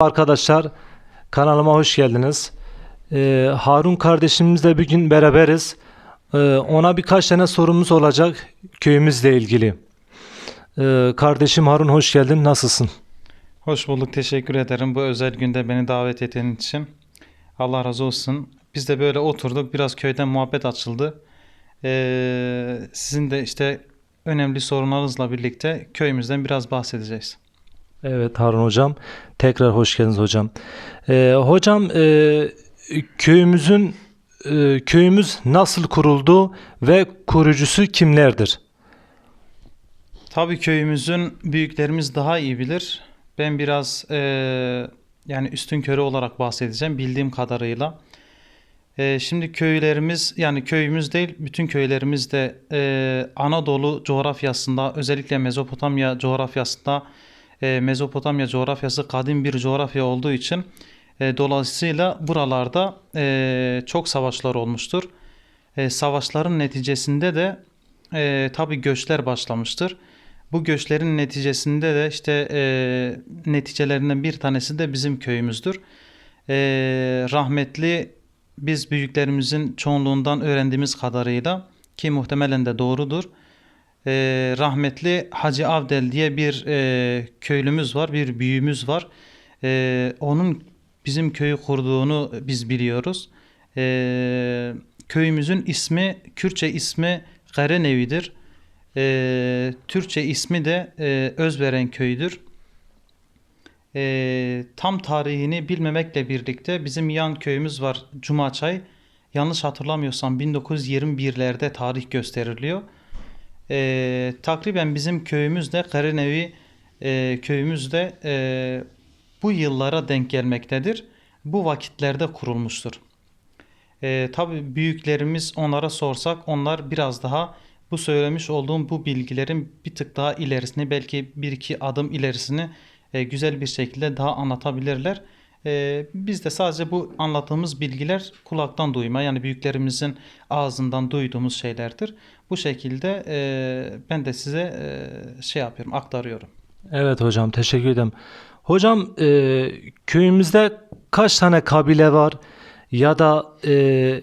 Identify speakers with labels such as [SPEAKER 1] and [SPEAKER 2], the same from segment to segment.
[SPEAKER 1] Arkadaşlar kanalıma hoş geldiniz. Ee, Harun kardeşimizle bugün beraberiz. Ee, ona birkaç tane sorumuz olacak köyümüzle ilgili. Ee, kardeşim Harun hoş geldin. Nasılsın?
[SPEAKER 2] Hoş bulduk. Teşekkür ederim bu özel günde beni davet ettiğin için. Allah razı olsun. Biz de böyle oturduk. Biraz köyden muhabbet açıldı. Ee, sizin de işte önemli sorunlarınızla birlikte köyümüzden biraz bahsedeceğiz.
[SPEAKER 1] Evet Harun hocam. Tekrar hoş geldiniz hocam. Ee, hocam e, köyümüzün e, köyümüz nasıl kuruldu ve kurucusu kimlerdir?
[SPEAKER 2] Tabii köyümüzün büyüklerimiz daha iyi bilir. Ben biraz eee, yani üstün körü olarak bahsedeceğim bildiğim kadarıyla. Eee, şimdi köylerimiz yani köyümüz değil bütün köylerimiz de eee, Anadolu coğrafyasında özellikle Mezopotamya coğrafyasında eee, Mezopotamya coğrafyası kadim bir coğrafya olduğu için eee, dolayısıyla buralarda eee, çok savaşlar olmuştur. Savaşların neticesinde de eee tabii göçler başlamıştır. Bu göçlerin neticesinde de işte e, neticelerinden bir tanesi de bizim köyümüzdür. E, rahmetli biz büyüklerimizin çoğunluğundan öğrendiğimiz kadarıyla ki muhtemelen de doğrudur. E, rahmetli Hacı Avdel diye bir e, köylümüz var, bir büyüğümüz var. E, onun bizim köyü kurduğunu biz biliyoruz. E, köyümüzün ismi, Kürtçe ismi Garenevi'dir. Ee, Türkçe ismi de e, Özveren köyüdür. Ee, tam tarihini bilmemekle birlikte bizim yan köyümüz var Cumaçay. Yanlış hatırlamıyorsam 1921'lerde tarih gösteriliyor. Ee, takriben bizim köyümüz de Karenevi e, köyümüz de e, bu yıllara denk gelmektedir. Bu vakitlerde kurulmuştur. Ee, tabii büyüklerimiz onlara sorsak onlar biraz daha bu söylemiş olduğum bu bilgilerin bir tık daha ilerisini belki bir iki adım ilerisini e, güzel bir şekilde daha anlatabilirler. E, biz de sadece bu anlattığımız bilgiler kulaktan duyma yani büyüklerimizin ağzından duyduğumuz şeylerdir. Bu şekilde e, ben de size e, şey yapıyorum aktarıyorum.
[SPEAKER 1] Evet hocam teşekkür ederim. Hocam e, köyümüzde kaç tane kabile var ya da e,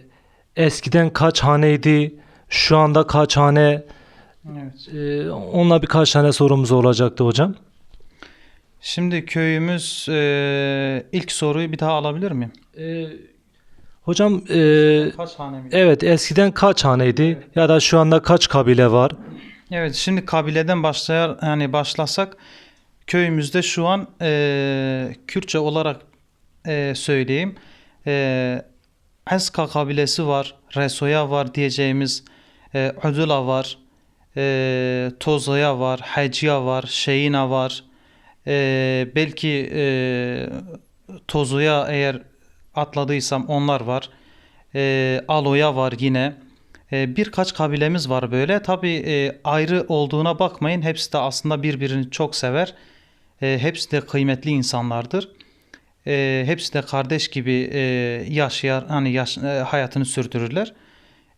[SPEAKER 1] eskiden kaç haneydi, şu anda kaç hane?
[SPEAKER 2] Evet.
[SPEAKER 1] E, onunla birkaç tane sorumuz olacaktı hocam.
[SPEAKER 2] Şimdi köyümüz e, ilk soruyu bir daha alabilir miyim?
[SPEAKER 1] E, hocam e,
[SPEAKER 2] Kaç hane mi?
[SPEAKER 1] evet eskiden kaç haneydi ya da şu anda kaç kabile var?
[SPEAKER 2] Evet şimdi kabileden başlayar yani başlasak köyümüzde şu an e, Kürtçe olarak e, söyleyeyim. E, Eska kabilesi var, Resoya var diyeceğimiz, e, Udula var, e, Tozoya var, Heciya var, Şeyina var. E, belki e, Tozoya eğer atladıysam onlar var. E, Aloya var yine. E, birkaç kabilemiz var böyle. Tabii e, ayrı olduğuna bakmayın. Hepsi de aslında birbirini çok sever. E, hepsi de kıymetli insanlardır. E, hepsi de kardeş gibi e, yaşayar, hani yaş, e, hayatını sürdürürler.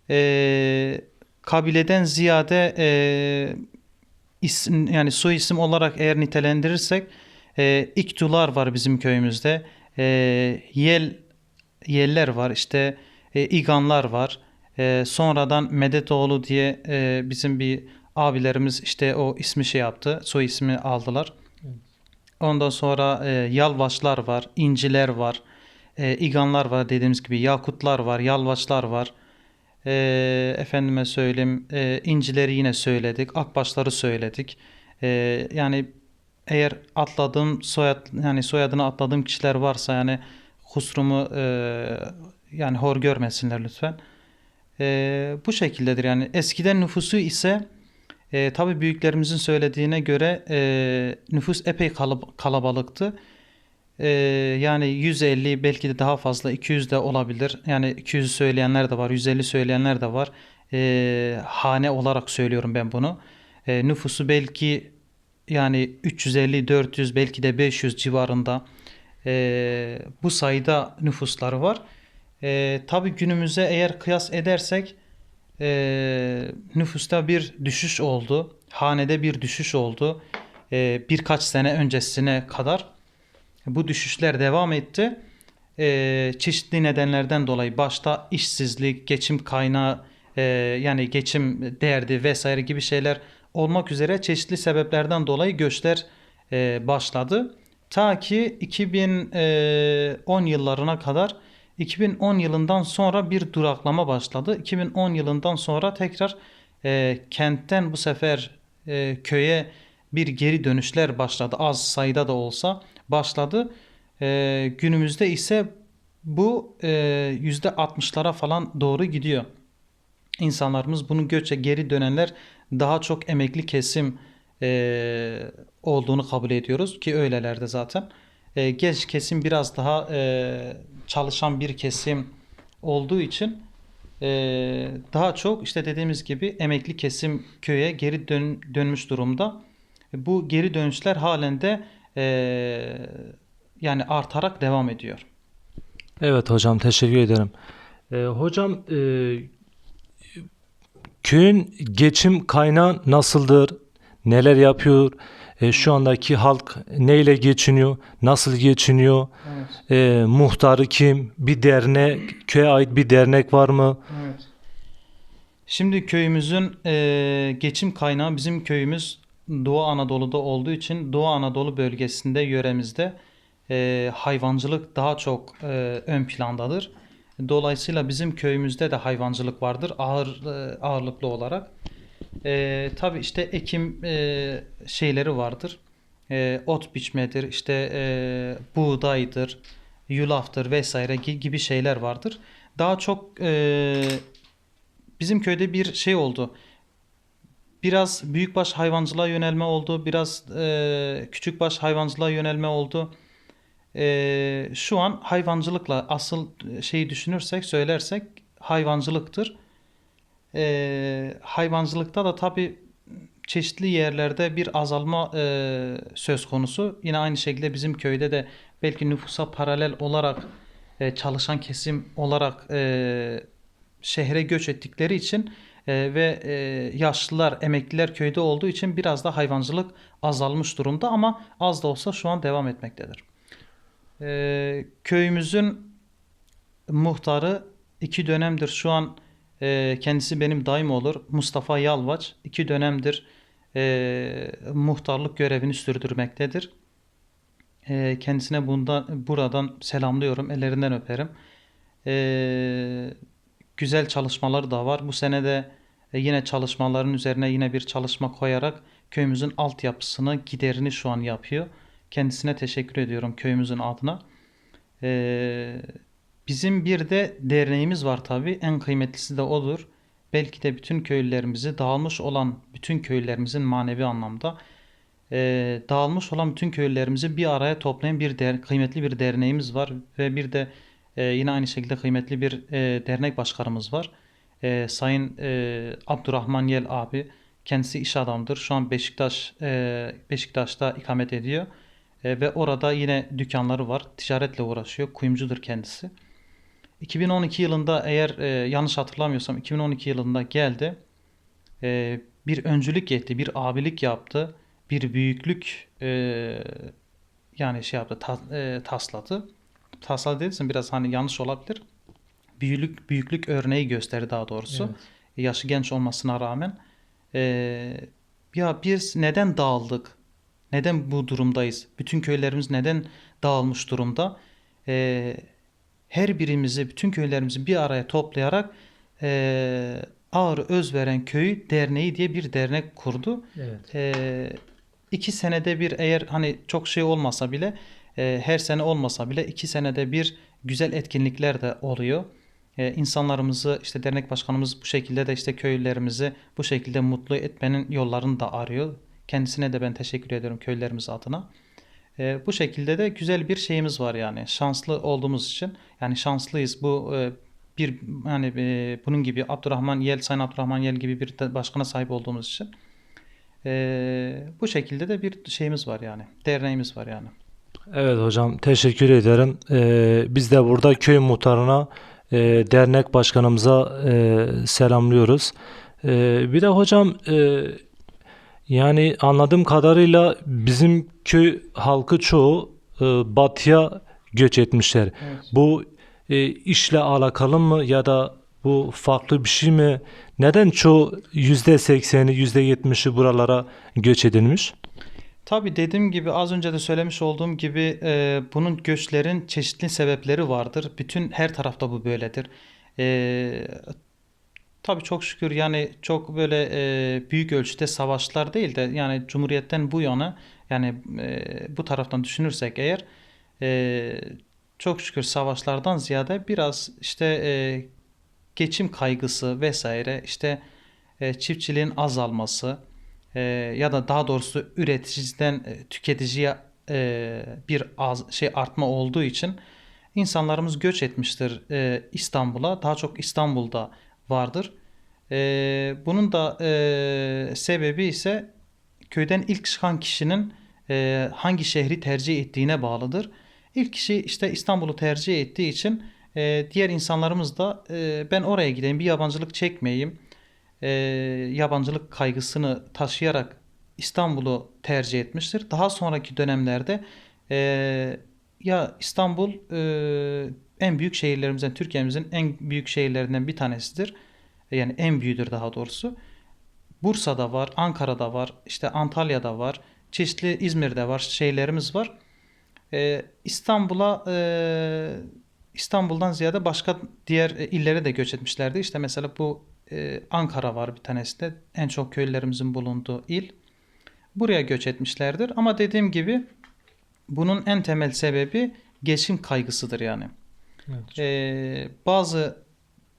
[SPEAKER 2] E, kabileden ziyade e, isim yani soy isim olarak eğer nitelendirirsek e, İktular var bizim köyümüzde. E, Yel Yeller var işte e, İganlar var. E, sonradan Medetoğlu diye e, bizim bir abilerimiz işte o ismi şey yaptı. Soy ismi aldılar. Ondan sonra e, Yalvaçlar var, İnciler var, e, İganlar var dediğimiz gibi Yakutlar var, Yalvaçlar var. E, efendime söyleyeyim e, İncileri yine söyledik, Akbaşları söyledik. E, yani eğer atladığım soyad yani soyadını atladığım kişiler varsa yani kusurumu e, yani hor görmesinler lütfen. E, bu şekildedir yani eskiden nüfusu ise e, tabii büyüklerimizin söylediğine göre e, nüfus epey kalab- kalabalıktı. E, yani 150 belki de daha fazla 200 de olabilir. Yani 200 söyleyenler de var, 150 söyleyenler de var. E, hane olarak söylüyorum ben bunu. E, nüfusu belki yani 350, 400 belki de 500 civarında e, bu sayıda nüfusları var. E, tabii günümüze eğer kıyas edersek e, nüfusta bir düşüş oldu. Hanede bir düşüş oldu. E, birkaç sene öncesine kadar. Bu düşüşler devam etti. Ee, çeşitli nedenlerden dolayı başta işsizlik, geçim kaynağı e, yani geçim derdi vesaire gibi şeyler olmak üzere çeşitli sebeplerden dolayı göçler e, başladı. Ta ki 2010 yıllarına kadar 2010 yılından sonra bir duraklama başladı. 2010 yılından sonra tekrar e, kentten bu sefer e, köye bir geri dönüşler başladı. Az sayıda da olsa başladı. E, günümüzde ise bu e, %60'lara falan doğru gidiyor. İnsanlarımız bunun göçe geri dönenler daha çok emekli kesim e, olduğunu kabul ediyoruz ki öylelerde zaten. E, genç kesim biraz daha e, çalışan bir kesim olduğu için e, daha çok işte dediğimiz gibi emekli kesim köye geri dön- dönmüş durumda. Bu geri dönüşler halen de e, yani artarak devam ediyor.
[SPEAKER 1] Evet hocam teşekkür ederim. Ee, hocam e, köyün geçim kaynağı nasıldır? Neler yapıyor? E, şu andaki halk neyle geçiniyor? Nasıl geçiniyor?
[SPEAKER 2] Evet.
[SPEAKER 1] E, muhtarı kim? Bir dernek, köye ait bir dernek var mı?
[SPEAKER 2] Evet. Şimdi köyümüzün e, geçim kaynağı bizim köyümüz Doğu Anadolu'da olduğu için Doğu Anadolu bölgesinde yöremizde e, hayvancılık daha çok e, ön plandadır. Dolayısıyla bizim köyümüzde de hayvancılık vardır ağır e, ağırlıklı olarak. E, tabii işte ekim e, şeyleri vardır. E, ot biçmedir, işte e, buğdaydır, yulaftır vesaire gi- gibi şeyler vardır. Daha çok e, bizim köyde bir şey oldu. Biraz büyükbaş hayvancılığa yönelme oldu. Biraz e, küçükbaş hayvancılığa yönelme oldu. E, şu an hayvancılıkla asıl şeyi düşünürsek, söylersek hayvancılıktır. E, hayvancılıkta da tabii çeşitli yerlerde bir azalma e, söz konusu. Yine aynı şekilde bizim köyde de belki nüfusa paralel olarak e, çalışan kesim olarak e, şehre göç ettikleri için e, ve e, yaşlılar, emekliler köyde olduğu için biraz da hayvancılık azalmış durumda ama az da olsa şu an devam etmektedir. E, köyümüzün muhtarı iki dönemdir şu an e, kendisi benim daim olur Mustafa Yalvaç iki dönemdir e, muhtarlık görevini sürdürmektedir. Kendisine bundan buradan selamlıyorum, ellerinden öperim. E, güzel çalışmaları da var. Bu sene de e, yine çalışmaların üzerine yine bir çalışma koyarak köyümüzün altyapısını, giderini şu an yapıyor. Kendisine teşekkür ediyorum köyümüzün adına. E, bizim bir de derneğimiz var tabii. En kıymetlisi de odur. Belki de bütün köylülerimizi dağılmış olan bütün köylülerimizin manevi anlamda e, dağılmış olan bütün köylülerimizi bir araya toplayan bir der, kıymetli bir derneğimiz var ve bir de e, yine aynı şekilde kıymetli bir e, dernek başkanımız var. E, Sayın e, Abdurrahman Yel abi kendisi iş adamıdır. Şu an Beşiktaş e, Beşiktaş'ta ikamet ediyor. E, ve orada yine dükkanları var. Ticaretle uğraşıyor. Kuyumcudur kendisi. 2012 yılında eğer e, yanlış hatırlamıyorsam 2012 yılında geldi. E, bir öncülük etti, bir abilik yaptı, bir büyüklük e, yani şey yaptı, ta- e, tasladı. Tasladı değilsin biraz hani yanlış olabilir. Büyüklük büyüklük örneği gösterdi daha doğrusu.
[SPEAKER 1] Evet.
[SPEAKER 2] Yaşı genç olmasına rağmen. E, ya biz neden dağıldık? Neden bu durumdayız? Bütün köylerimiz neden dağılmış durumda? E, her birimizi, bütün köylerimizi bir araya toplayarak e, Ağrı Özveren Köyü Derneği diye bir dernek kurdu.
[SPEAKER 1] Evet.
[SPEAKER 2] E, iki senede bir eğer hani çok şey olmasa bile e, her sene olmasa bile iki senede bir güzel etkinlikler de oluyor. E, insanlarımızı işte dernek başkanımız bu şekilde de işte köylülerimizi bu şekilde mutlu etmenin yollarını da arıyor. Kendisine de ben teşekkür ediyorum köylerimiz adına. E, bu şekilde de güzel bir şeyimiz var yani şanslı olduğumuz için yani şanslıyız bu e, bir yani e, bunun gibi Abdurrahman Yel Sayın Abdurrahman Yel gibi bir başkana sahip olduğumuz için e, bu şekilde de bir şeyimiz var yani derneğimiz var yani.
[SPEAKER 1] Evet hocam teşekkür ederim. Ee, biz de burada köy muhtarına, e, dernek başkanımıza e, selamlıyoruz. E, bir de hocam e, yani anladığım kadarıyla bizim köy halkı çoğu e, batıya göç etmişler.
[SPEAKER 2] Evet.
[SPEAKER 1] Bu e, işle alakalı mı ya da bu farklı bir şey mi? Neden çoğu %80'i %70'i buralara göç edilmiş?
[SPEAKER 2] Tabii dediğim gibi az önce de söylemiş olduğum gibi e, bunun göçlerin çeşitli sebepleri vardır. Bütün her tarafta bu böyledir. E, tabii çok şükür yani çok böyle e, büyük ölçüde savaşlar değil de yani Cumhuriyet'ten bu yana yani e, bu taraftan düşünürsek eğer e, çok şükür savaşlardan ziyade biraz işte e, geçim kaygısı vesaire işte e, çiftçiliğin azalması e, ya da daha doğrusu üreticiden e, tüketiciye e, bir az şey artma olduğu için insanlarımız göç etmiştir e, İstanbul'a. Daha çok İstanbul'da vardır. E, bunun da e, sebebi ise köyden ilk çıkan kişinin e, hangi şehri tercih ettiğine bağlıdır. İlk kişi işte İstanbul'u tercih ettiği için e, diğer insanlarımız da e, ben oraya gideyim bir yabancılık çekmeyeyim e, yabancılık kaygısını taşıyarak İstanbul'u tercih etmiştir. Daha sonraki dönemlerde e, ya İstanbul e, en büyük şehirlerimizden, Türkiye'mizin en büyük şehirlerinden bir tanesidir. Yani en büyüğüdür daha doğrusu. Bursa'da var, Ankara'da var, işte Antalya'da var, çeşitli İzmir'de var, şehirlerimiz var. E, İstanbul'a e, İstanbul'dan ziyade başka diğer e, illere de göç etmişlerdi. İşte mesela bu e, Ankara var bir tanesi de en çok köylülerimizin bulunduğu il. Buraya göç etmişlerdir. Ama dediğim gibi bunun en temel sebebi geçim kaygısıdır yani. E, bazı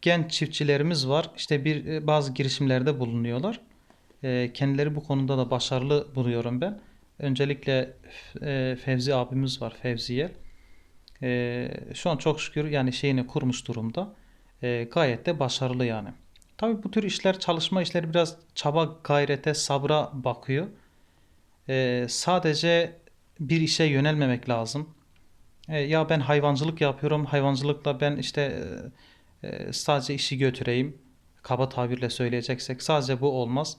[SPEAKER 2] genç çiftçilerimiz var. İşte bir e, bazı girişimlerde bulunuyorlar. E, kendileri bu konuda da başarılı buluyorum ben. Öncelikle e, Fevzi abimiz var Fevziye. E, şu an çok şükür yani şeyini kurmuş durumda. E, gayet de başarılı yani. Tabii bu tür işler, çalışma işleri biraz çaba, gayrete, sabra bakıyor. E, sadece bir işe yönelmemek lazım. E, ya ben hayvancılık yapıyorum, hayvancılıkla ben işte e, e, sadece işi götüreyim. Kaba tabirle söyleyeceksek sadece bu olmaz.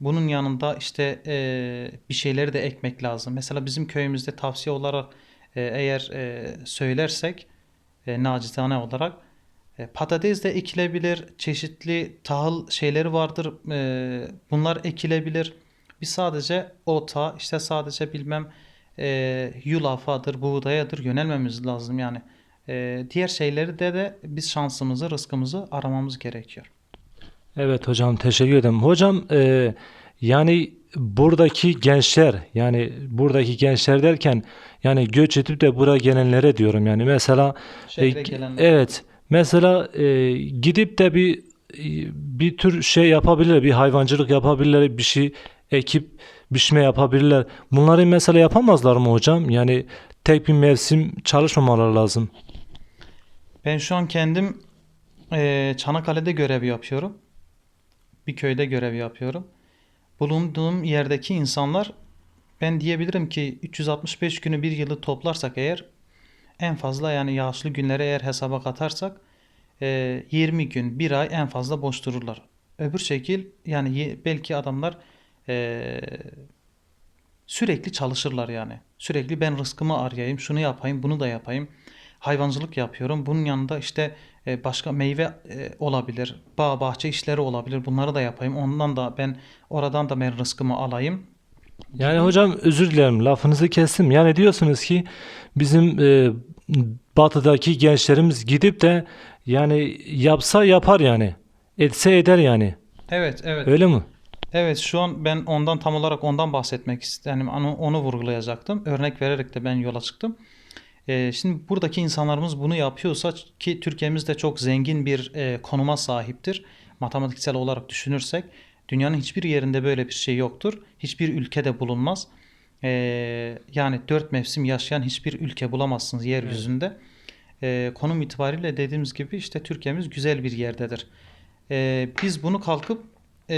[SPEAKER 2] Bunun yanında işte e, bir şeyleri de ekmek lazım. Mesela bizim köyümüzde tavsiye olarak e, eğer e, söylersek e, nacizane olarak patates de ekilebilir. Çeşitli tahıl şeyleri vardır. E, bunlar ekilebilir. Biz sadece ota işte sadece bilmem e, yulafadır, buğdayadır yönelmemiz lazım yani. E, diğer şeyleri de de biz şansımızı, rızkımızı aramamız gerekiyor.
[SPEAKER 1] Evet hocam teşekkür ederim. Hocam e, yani buradaki gençler yani buradaki gençler derken yani göç edip de buraya gelenlere diyorum yani mesela
[SPEAKER 2] Şehre
[SPEAKER 1] e,
[SPEAKER 2] gelenler.
[SPEAKER 1] evet mesela e, gidip de bir e, bir tür şey yapabilirler bir hayvancılık yapabilirler bir şey ekip biçme yapabilirler. Bunları mesela yapamazlar mı hocam? Yani tek bir mevsim çalışmamaları lazım.
[SPEAKER 2] Ben şu an kendim eee, Çanakkale'de görev yapıyorum. Bir köyde görev yapıyorum. Bulunduğum yerdeki insanlar ben diyebilirim ki 365 günü bir yılı toplarsak eğer en fazla yani yağışlı günleri eğer hesaba katarsak eee, 20 gün, bir ay en fazla boş dururlar. Öbür şekil yani belki adamlar eee, sürekli çalışırlar yani. Sürekli ben rızkımı arayayım, şunu yapayım, bunu da yapayım. Hayvancılık yapıyorum. Bunun yanında işte e, başka meyve e, olabilir, bağ bahçe işleri olabilir. Bunları da yapayım. Ondan da ben oradan da ben rızkımı alayım.
[SPEAKER 1] Yani hocam özür dilerim lafınızı kestim. Yani diyorsunuz ki bizim e, batıdaki gençlerimiz gidip de yani yapsa yapar yani. Etse eder yani.
[SPEAKER 2] Evet, evet.
[SPEAKER 1] Öyle mi?
[SPEAKER 2] Evet, şu an ben ondan tam olarak ondan bahsetmek istedim. Onu, onu vurgulayacaktım. Örnek vererek de ben yola çıktım. Ee, şimdi buradaki insanlarımız bunu yapıyorsa ki Türkiye'miz de çok zengin bir e, konuma sahiptir. Matematiksel olarak düşünürsek dünyanın hiçbir yerinde böyle bir şey yoktur. Hiçbir ülkede bulunmaz. Ee, yani dört mevsim yaşayan hiçbir ülke bulamazsınız yeryüzünde. Ee, konum itibariyle dediğimiz gibi işte Türkiye'miz güzel bir yerdedir. Ee, biz bunu kalkıp e,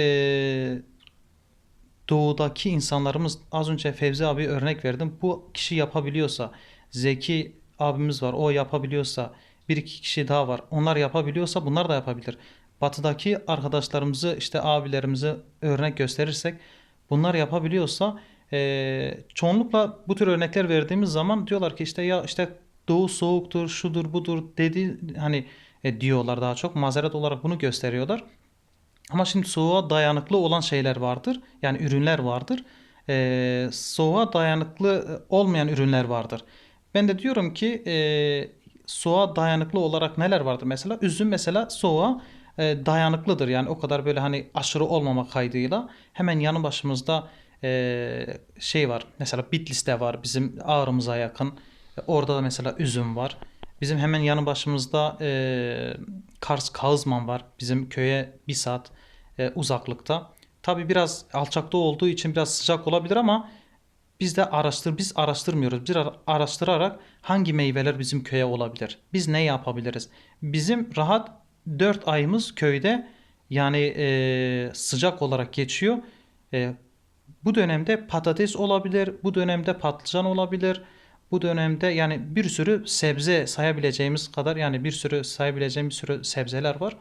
[SPEAKER 2] doğudaki insanlarımız az önce Fevzi abi örnek verdim. Bu kişi yapabiliyorsa Zeki abimiz var o yapabiliyorsa bir iki kişi daha var onlar yapabiliyorsa bunlar da yapabilir. Batıdaki arkadaşlarımızı işte abilerimizi örnek gösterirsek bunlar yapabiliyorsa e, çoğunlukla bu tür örnekler verdiğimiz zaman diyorlar ki işte ya işte doğu soğuktur, şudur budur dedi hani e, diyorlar daha çok mazeret olarak bunu gösteriyorlar. Ama şimdi soğuğa dayanıklı olan şeyler vardır. Yani ürünler vardır. Ee, soğuğa dayanıklı olmayan ürünler vardır. Ben de diyorum ki e, soğuğa dayanıklı olarak neler vardır? Mesela üzüm mesela soğuğa e, dayanıklıdır. Yani o kadar böyle hani aşırı olmama kaydıyla hemen yanı başımızda e, şey var. Mesela Bitlis'te var bizim ağrımıza yakın. E, Orada da mesela üzüm var. Bizim hemen yanı başımızda Kars Kağızman var. Bizim köye bir saat uzaklıkta. Tabii biraz alçakta olduğu için biraz sıcak olabilir ama biz de araştır biz araştırmıyoruz. Biz ara- araştırarak hangi meyveler bizim köye olabilir? Biz ne yapabiliriz? Bizim rahat 4 ayımız köyde yani e, sıcak olarak geçiyor. E, bu dönemde patates olabilir, bu dönemde patlıcan olabilir. Bu dönemde yani bir sürü sebze sayabileceğimiz kadar yani bir sürü sayabileceğimiz bir sürü sebzeler var.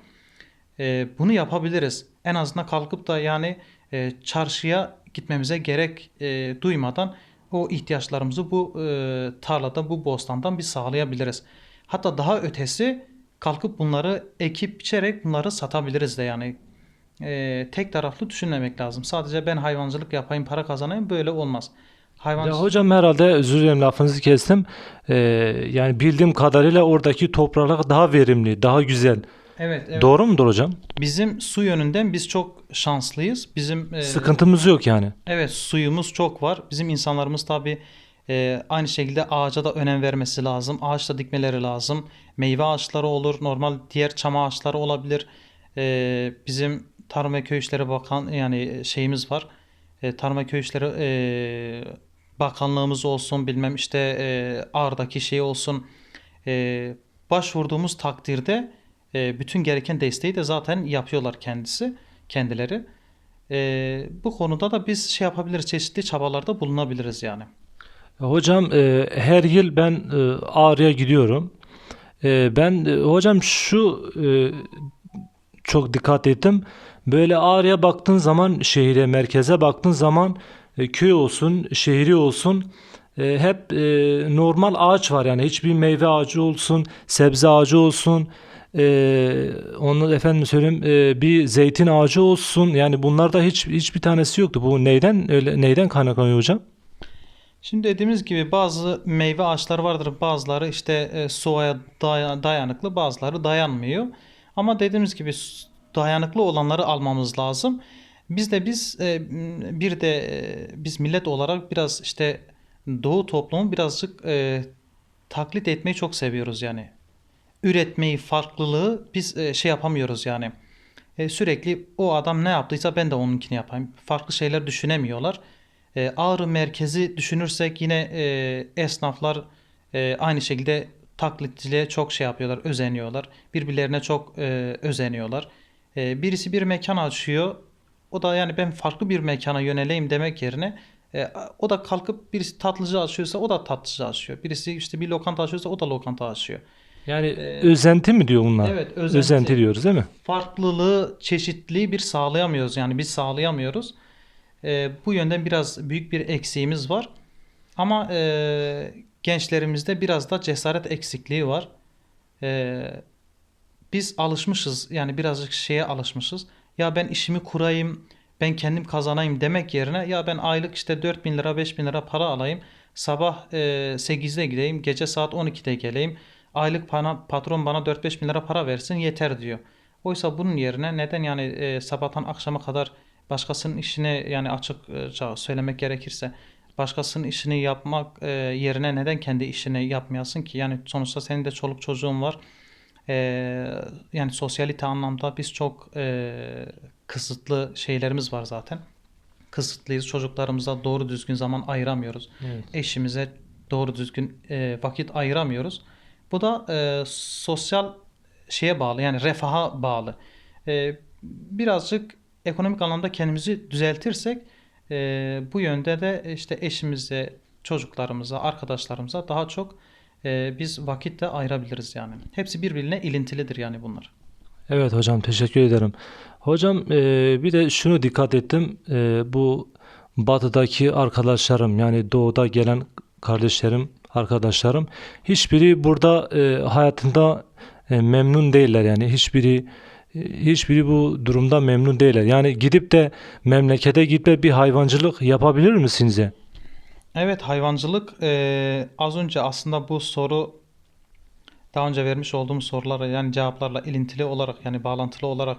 [SPEAKER 2] E, bunu yapabiliriz. En azından kalkıp da yani e, çarşıya gitmemize gerek e, duymadan o ihtiyaçlarımızı bu e, tarlada, bu bostandan biz sağlayabiliriz. Hatta daha ötesi kalkıp bunları ekip biçerek bunları satabiliriz de yani. E, tek taraflı düşünmemek lazım. Sadece ben hayvancılık yapayım, para kazanayım böyle olmaz. Hayvan
[SPEAKER 1] Ya hocam herhalde özür dilerim lafınızı kestim. Ee, yani bildiğim kadarıyla oradaki topraklar daha verimli, daha güzel.
[SPEAKER 2] Evet, evet.
[SPEAKER 1] Doğru mudur hocam?
[SPEAKER 2] Bizim su yönünden biz çok şanslıyız. Bizim e,
[SPEAKER 1] Sıkıntımız yok yani.
[SPEAKER 2] Evet suyumuz çok var. Bizim insanlarımız tabii e, aynı şekilde ağaca da önem vermesi lazım. Ağaç da dikmeleri lazım. Meyve ağaçları olur. Normal diğer çam ağaçları olabilir. E, bizim Tarım ve Köy İşleri Bakan yani şeyimiz var. E, Tarım ve Köy İşleri e, Bakanlığımız olsun bilmem işte e, Ağrı'daki şey olsun. E, başvurduğumuz takdirde e, bütün gereken desteği de zaten yapıyorlar kendisi kendileri. Ee, bu konuda da biz şey yapabiliriz, çeşitli çabalarda bulunabiliriz yani.
[SPEAKER 1] Hocam e, her yıl ben e, Ağrı'ya gidiyorum. E, ben e, hocam şu e, çok dikkat ettim. Böyle Ağrı'ya baktığın zaman şehire, merkeze baktığın zaman e, köy olsun, şehri olsun e, hep e, normal ağaç var yani hiçbir meyve ağacı olsun, sebze ağacı olsun. E, onu efendim söyleyeyim e, bir zeytin ağacı olsun yani bunlarda hiç hiçbir tanesi yoktu. Bu neyden öyle neyden kaynaklanıyor hocam?
[SPEAKER 2] Şimdi dediğimiz gibi bazı meyve ağaçları vardır. Bazıları işte e, soğuğa daya- dayanıklı, bazıları dayanmıyor. Ama dediğimiz gibi dayanıklı olanları almamız lazım. Biz de biz e, bir de e, biz millet olarak biraz işte Doğu toplumu birazcık e, taklit etmeyi çok seviyoruz yani. Üretmeyi, farklılığı biz e, şey yapamıyoruz yani. E, sürekli o adam ne yaptıysa ben de onunkini yapayım. Farklı şeyler düşünemiyorlar. E, Ağrı merkezi düşünürsek yine e, esnaflar e, aynı şekilde taklitçiliğe çok şey yapıyorlar, özeniyorlar. Birbirlerine çok e, özeniyorlar. E, birisi bir mekan açıyor. O da yani ben farklı bir mekana yöneleyim demek yerine e, o da kalkıp birisi tatlıcı açıyorsa o da tatlıcı açıyor. Birisi işte bir lokanta açıyorsa o da lokanta açıyor.
[SPEAKER 1] Yani özenti mi diyor bunlar?
[SPEAKER 2] Evet, özenti.
[SPEAKER 1] Özenti diyoruz değil mi?
[SPEAKER 2] farklılığı, çeşitliliği bir sağlayamıyoruz. Yani biz sağlayamıyoruz. Ee, bu yönden biraz büyük bir eksiğimiz var. Ama e, gençlerimizde biraz da cesaret eksikliği var. Ee, biz alışmışız yani birazcık şeye alışmışız. Ya ben işimi kurayım, ben kendim kazanayım demek yerine ya ben aylık işte 4 bin lira 5 bin lira para alayım. Sabah e, 8'de gideyim, gece saat 12'de geleyim. Aylık bana, patron bana 4-5 bin lira para versin yeter diyor. Oysa bunun yerine neden yani e, sabahtan akşama kadar başkasının işini yani açıkça söylemek gerekirse başkasının işini yapmak e, yerine neden kendi işini yapmayasın ki? Yani sonuçta senin de çoluk çocuğun var. E, yani sosyalite anlamda biz çok e, kısıtlı şeylerimiz var zaten. Kısıtlıyız. Çocuklarımıza doğru düzgün zaman ayıramıyoruz.
[SPEAKER 1] Evet.
[SPEAKER 2] Eşimize doğru düzgün e, vakit ayıramıyoruz. Bu da e, sosyal şeye bağlı yani refaha bağlı. E, birazcık ekonomik anlamda kendimizi düzeltirsek e, bu yönde de işte eşimize, çocuklarımıza, arkadaşlarımıza daha çok e, biz vakit de ayırabiliriz yani. Hepsi birbirine ilintilidir yani bunlar.
[SPEAKER 1] Evet hocam teşekkür ederim. Hocam e, bir de şunu dikkat ettim. E, bu batıdaki arkadaşlarım yani doğuda gelen kardeşlerim, arkadaşlarım hiçbiri burada e, hayatında e, memnun değiller yani hiçbiri e, hiçbiri bu durumda memnun değiller. Yani gidip de memlekete gidip bir hayvancılık yapabilir misiniz?
[SPEAKER 2] Evet hayvancılık eee, az önce aslında bu soru daha önce vermiş olduğum sorulara yani cevaplarla ilintili olarak yani bağlantılı olarak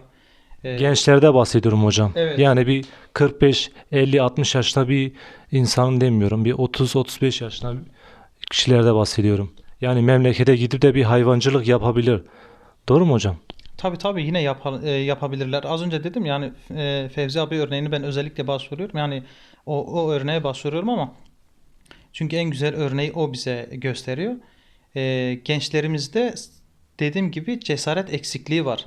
[SPEAKER 2] eee,
[SPEAKER 1] Gençlerde bahsediyorum hocam.
[SPEAKER 2] Evet.
[SPEAKER 1] Yani bir 45, 50, 60 yaşında bir insanın demiyorum. Bir 30, 35 yaşında kişilerde bahsediyorum. Yani memlekete gidip de bir hayvancılık yapabilir. Doğru mu hocam?
[SPEAKER 2] Tabii tabii yine yapar- eee, yapabilirler. Az önce dedim yani eee, Fevzi abi örneğini ben özellikle başvuruyorum. Yani o, o örneğe başvuruyorum ama çünkü en güzel örneği o bize gösteriyor. Eee, gençlerimizde dediğim gibi cesaret eksikliği var.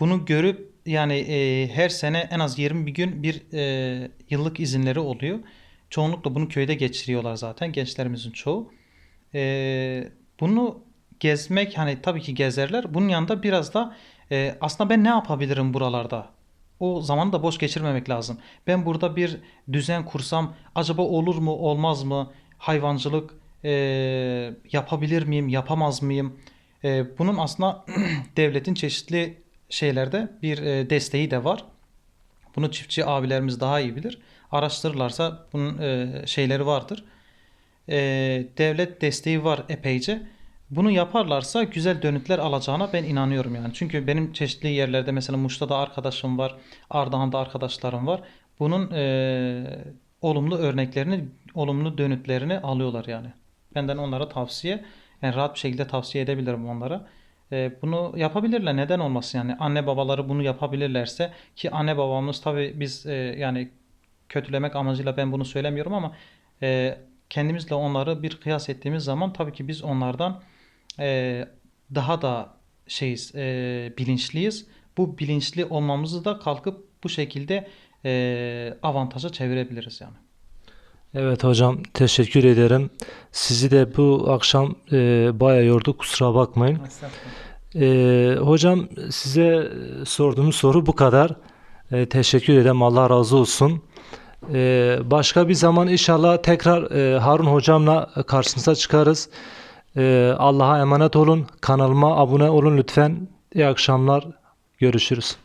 [SPEAKER 2] Bunu görüp yani e, her sene en az 20 gün bir e, yıllık izinleri oluyor. Çoğunlukla bunu köyde geçiriyorlar zaten gençlerimizin çoğu. E, bunu gezmek hani tabii ki gezerler. Bunun yanında biraz da e, aslında ben ne yapabilirim buralarda? O zamanı da boş geçirmemek lazım. Ben burada bir düzen kursam acaba olur mu olmaz mı? Hayvancılık e, yapabilir miyim yapamaz mıyım? E, bunun aslında devletin çeşitli şeylerde bir e, desteği de var. Bunu çiftçi abilerimiz daha iyi bilir. Araştırırlarsa bunun e, şeyleri vardır. E, devlet desteği var epeyce. Bunu yaparlarsa güzel dönütler alacağına ben inanıyorum yani. Çünkü benim çeşitli yerlerde mesela Muş'ta da arkadaşım var, Ardahan'da arkadaşlarım var. Bunun e, olumlu örneklerini, olumlu dönütlerini alıyorlar yani. Benden onlara tavsiye, yani rahat bir şekilde tavsiye edebilirim onlara. E, bunu yapabilirler. Neden olmasın yani? Anne babaları bunu yapabilirlerse ki anne babamız tabii biz e, yani kötülemek amacıyla ben bunu söylemiyorum ama e, kendimizle onları bir kıyas ettiğimiz zaman tabii ki biz onlardan e, daha da şeyiz, e, bilinçliyiz. Bu bilinçli olmamızı da kalkıp bu şekilde e, avantaja çevirebiliriz yani.
[SPEAKER 1] Evet hocam teşekkür ederim. Sizi de bu akşam e, bayağı yorduk kusura bakmayın. E, hocam size sorduğumuz soru bu kadar. E, teşekkür ederim Allah razı olsun. E, başka bir zaman inşallah tekrar e, Harun hocamla karşınıza çıkarız. E, Allah'a emanet olun. Kanalıma abone olun lütfen. İyi akşamlar. Görüşürüz.